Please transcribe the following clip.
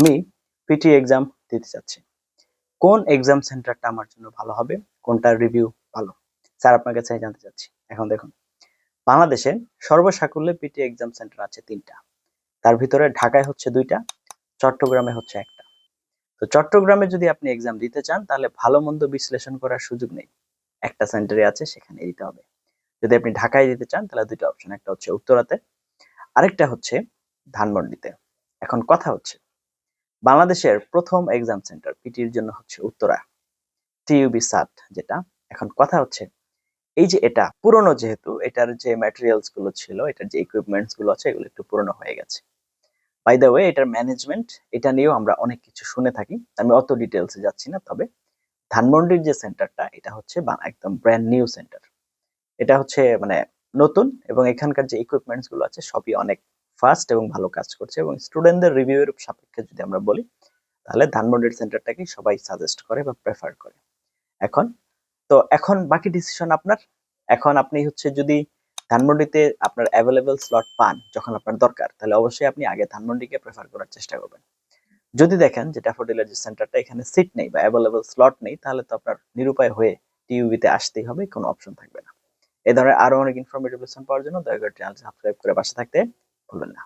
আমি PT exam দিতে চাচ্ছি। কোন এক্সাম সেন্টারটা আমার জন্য ভালো হবে? কোনটার রিভিউ ভালো? স্যার, আপনার কাছে জানতে চাচ্ছি। এখন দেখুন। বাংলাদেশে সর্বসাকুল্যে পিটি এক্সাম সেন্টার আছে তিনটা। তার ভিতরে ঢাকায় হচ্ছে দুইটা, চট্টগ্রামে হচ্ছে একটা। তো চট্টগ্রামে যদি আপনি এক্সাম দিতে চান, তাহলে ভালো মন্দ বিশ্লেষণ করার সুযোগ নেই। একটা সেন্টারে আছে সেখানে দিতে হবে। যদি আপনি ঢাকায় দিতে চান, তাহলে দুইটা অপশন একটা হচ্ছে উত্তরাতে, আরেকটা হচ্ছে ধানমন্ডিতে। এখন কথা হচ্ছে বাংলাদেশের প্রথম এক্সাম সেন্টার পিটির জন্য হচ্ছে উত্তরা। টিইউবি সাট যেটা। এখন কথা হচ্ছে, এই যে এটা পুরনো যেহেতু, এটার যে ম্যাটেরিয়ালসগুলো ছিল, এটার যে ইকুইপমেন্টসগুলো আছে, এগুলো একটু পুরনো হয়ে গেছে। বাই দ্য ওয়ে এটার ম্যানেজমেন্ট এটা নিয়েও আমরা অনেক কিছু শুনে থাকি। আমি অত ডিটেলসে যাচ্ছি না, তবে ধানমন্ডির যে সেন্টারটা এটা হচ্ছে একদম ব্র্যান্ড নিউ সেন্টার এটা হচ্ছে মানে নতুন এবং এখানকার যে ইকুইপমেন্টসগুলো আছে, সবই অনেক ফাস্ট এবং ভালো কাজ করছে এবং স্টুডেন্টদের রিভিউ এর সাপেক্ষে যদি আমরা বলি, তাহলে ধানমন্ডির সেন্টারটাকেই সবাই সাজেস্ট করে বা প্রেফার করে। এখন, তো এখন বাকি ডিসিশন আপনার। এখন আপনি হচ্ছে যদি ধানমন্ডিতে আপনার অ্যাভেলেবল স্লট পান, যখন আপনার দরকার, তাহলে অবশ্যই আপনি আগে ধানমন্ডিকে প্রেফার করার চেষ্টা করবেন। যদি দেখেন যে ড্যাফোডিলের যে সেন্টারটা এখানে সিট নেই বা অ্যাভেলেবল স্লট নেই, তাহলে তো আপনার নিরুপায় হয়ে টিইউবিতে আসতেই হবে, কোনো অপশন থাকবে না। এই ধরনের আরও অনেক ইনফরমেটিভ লেসন পাওয়ার জন্য দয়া করে চ্যানেল সাবস্ক্রাইব করে পাশে থাকতে। ভুলবেন না